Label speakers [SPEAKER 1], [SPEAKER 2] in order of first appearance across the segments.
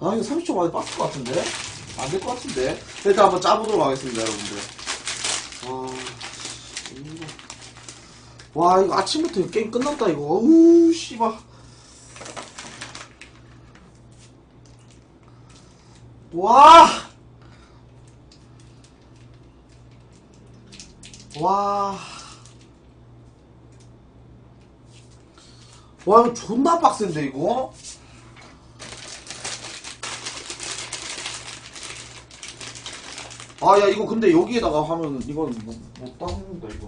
[SPEAKER 1] 아 이거 30초 만에 빡칠 것 같은데? 안 될 것 같은데? 일단 한번 짜보도록 하겠습니다 여러분들 와 이거- 와 이거 아침부터 게임 끝났다 이거 어우 씨발 와 와. 와, 이거 존나 빡센데, 이거? 아, 야, 이거 근데 여기에다가 하면 이건 못, 못 따는다, 이거.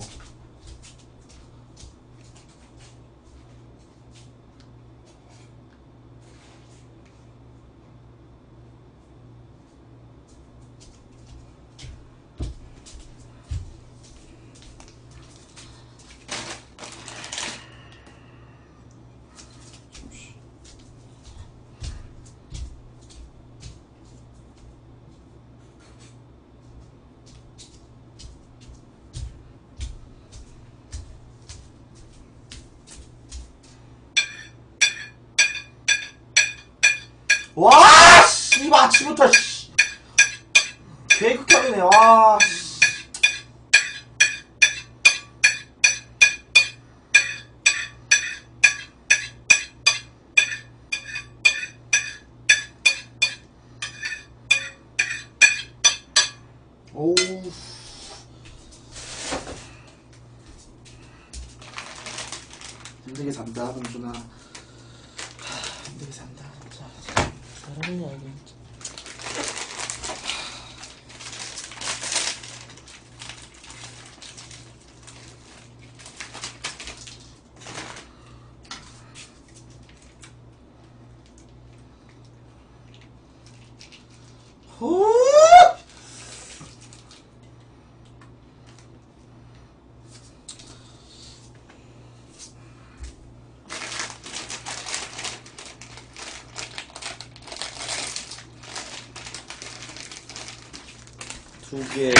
[SPEAKER 1] 와, 씨발, 아침부터, 씨. 개극혐이네, 와, 씨. 힘들게 산다, 범준아. 하, 힘들게 산다, 진짜. 사람이냐, 이게. 두 개,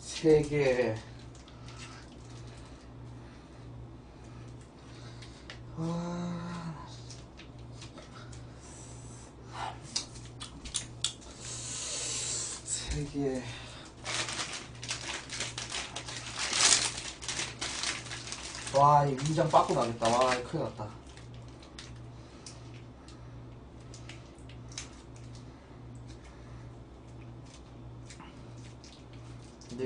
[SPEAKER 1] 세 개. 아. 세 개. 와, 이 위장 빠꾸 나겠다. 와, 큰일 났다.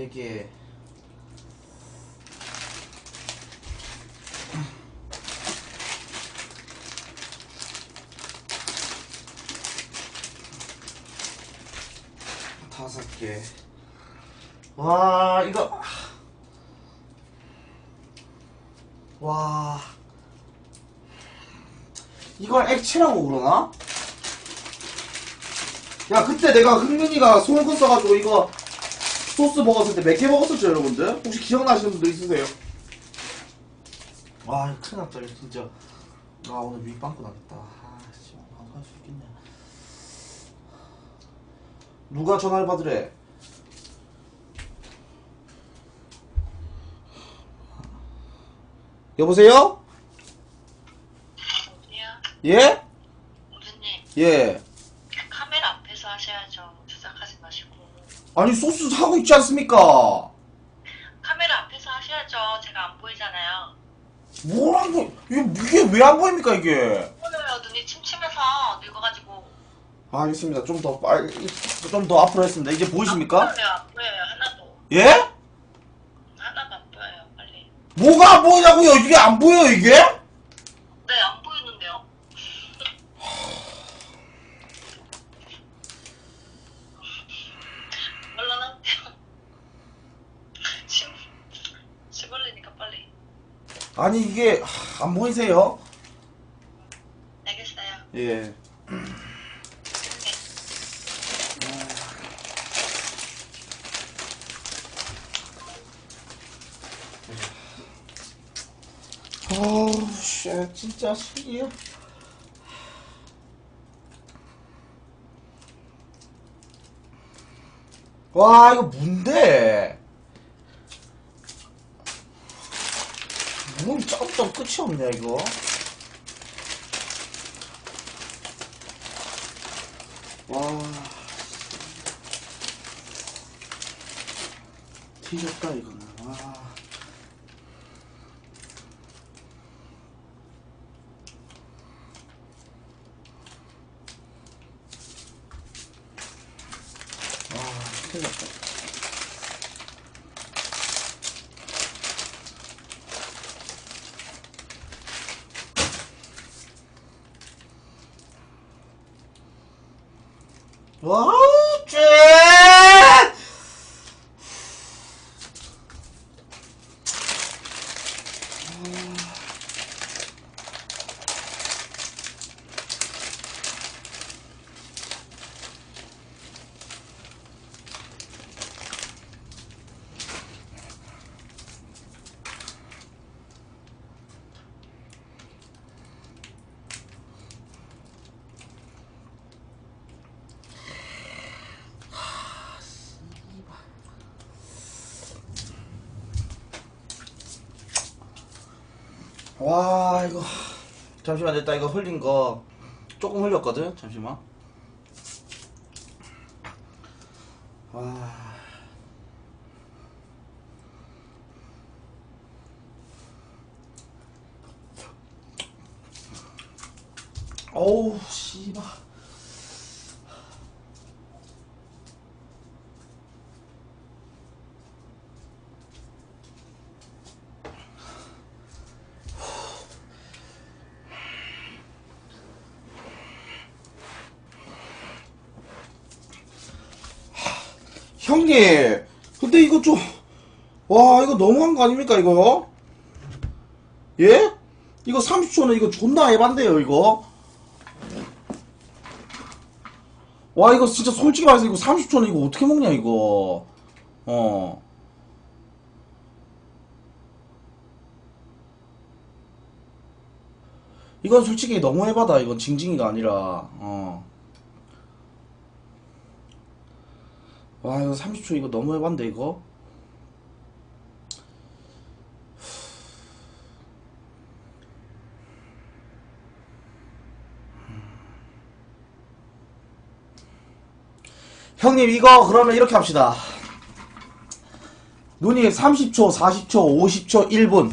[SPEAKER 1] 네 개. 다섯 개. 와, 이거. 와. 이걸 액체라고 그러나? 야, 그때 내가 흥민이가 소금꾼 써가지고 이거 소스 먹었을 때 몇 개 먹었었죠, 여러분들? 혹시 기억나시는 분들 있으세요? 와, 이거 큰일 났다, 이거 진짜. 아, 오늘 윗빵꾸 나겠다. 아, 씨, 방송할 수 있겠냐. 누가 전화를 받으래? 여보세요?
[SPEAKER 2] 어디야?
[SPEAKER 1] 예?
[SPEAKER 2] 우주님
[SPEAKER 1] 예.
[SPEAKER 2] 카메라 앞에서 하셔야죠 조작하지 마시고
[SPEAKER 1] 아니, 소스 하고 있지 않습니까?
[SPEAKER 2] 카메라 앞에서 하셔야죠 제가 안 보이잖아요
[SPEAKER 1] 뭐라고, 이게, 왜 안 보입니까, 이게?
[SPEAKER 2] 보여요 눈이 침침해서 늙어가지고
[SPEAKER 1] 알겠습니다. 좀 더 빨리, 좀더 앞으로 했습니다. 이제 보이십니까?
[SPEAKER 2] 안 보여요 안 보여요 하나도
[SPEAKER 1] 예?
[SPEAKER 2] 하나도 안 보여요 빨리
[SPEAKER 1] 뭐가 안 보이냐고요? 이게 안 보여요, 이게?
[SPEAKER 2] 네 안 보이는데요 얼른할게요 침, 침 흘리니까 빨리
[SPEAKER 1] 아니, 이게, 하, 안 보이세요?
[SPEAKER 2] 알겠어요
[SPEAKER 1] 예. 어우, 씨, 진짜 신기해. 와, 이거 뭔데? 뭐 짭짭 끝이 없냐 이거. 와 뒤졌다 이거는 와 와, 큰일 났다. 와우, 쟤! 와, 이거. 잠시만, 일단 이거 흘린 거 조금 흘렸거든? 잠시만. 와. 어우, 씨발. 형님, 근데 이거 좀, 와, 이거 너무한 거 아닙니까, 이거? 예? 이거 30초는 이거 존나 해반데요, 이거? 와, 이거 진짜 솔직히 말해서 이거 30초는 이거 어떻게 먹냐, 이거? 어. 이건 솔직히 너무 해바다, 이건 징징이가 아니라, 어. 와 이거 30초 이거 너무 해봤는데 이거? 형님 이거 그러면 이렇게 합시다. 눈이 30초 40초 50초 1분.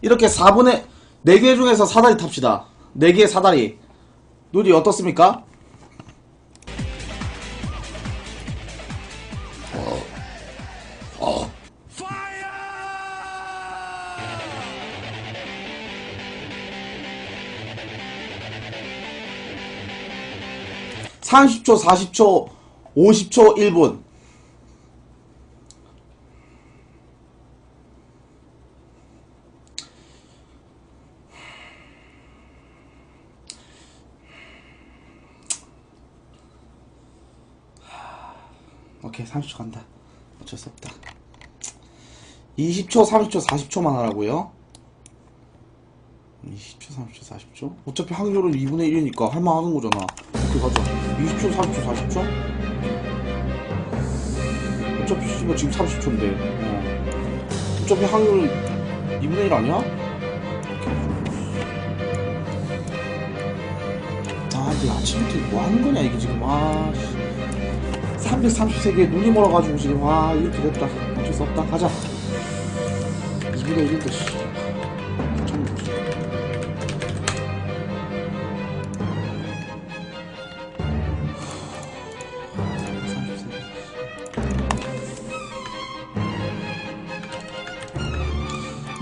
[SPEAKER 1] 이렇게 4분의 4개 중에서 사다리 탑시다. 4개의 사다리. 눈이 어떻습니까? 삼0초 40초, 50초, 1분. 오케이, 30초 간다. 어쩔 수 없다. 20초, 30초, 40초만 하라고요? 20초, 30초, 40초? 어차피 확률은 2분의 1이니까 할만하는 거잖아. 오케이, 가자. 20초, 30초, 40초? 어차피 씨발 지금 30초인데. 어. 어차피 확률 2분의 1 아니야? 아, 근데 아침부터 뭐 하는 거냐, 이게 지금. 아, 씨. 333개에 눈이 멀어가지고 지금, 아, 이렇게 됐다. 어쩔 수 없다. 가자. 2분의 1인데, 씨.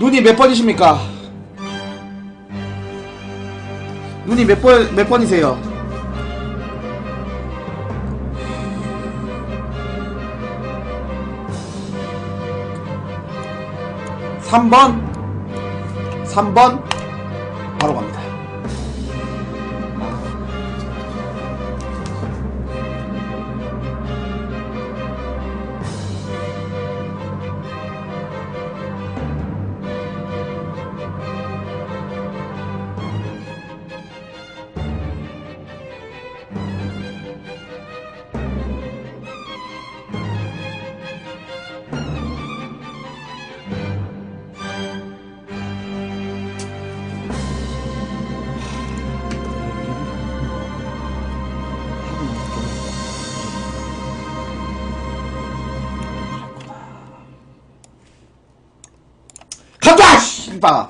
[SPEAKER 1] 눈이 몇 번이십니까? 눈이 몇 번, 몇 번이세요? 삼번삼번 바로 갑니다. 씨발.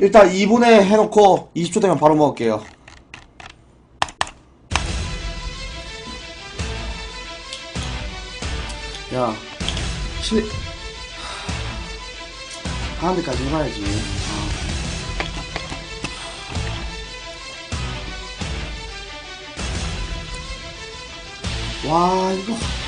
[SPEAKER 1] 일단 2분에 해놓고 20초 되면 바로 먹을게요. 야, 실, 하는 데까지 해봐야지. 어. 와, 이거.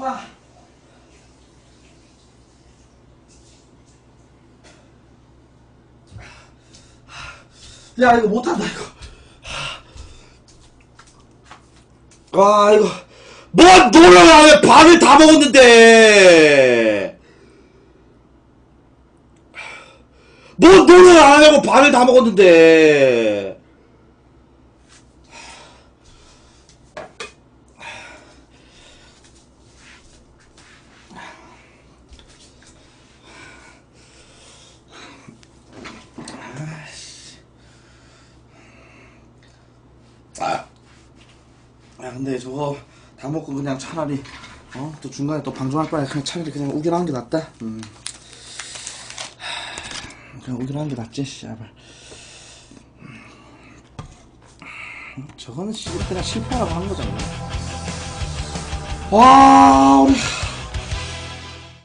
[SPEAKER 1] 와. 야 이거 못한다 이거. 와 이거 뭔 노래를 안해 밥을 다 먹었는데. 뭔안 하고 밥을 다 먹었는데. 아. 야 근데 저거 다 먹고 그냥 차라리 어 또 중간에 또 방송할 바에 그냥 차라리 그냥 우겨나는 게 낫다. 음. 하, 그냥 우겨나는 게 낫지, 씨발. 저거는 씨 그냥 실패라고 한 거잖아. 와 우리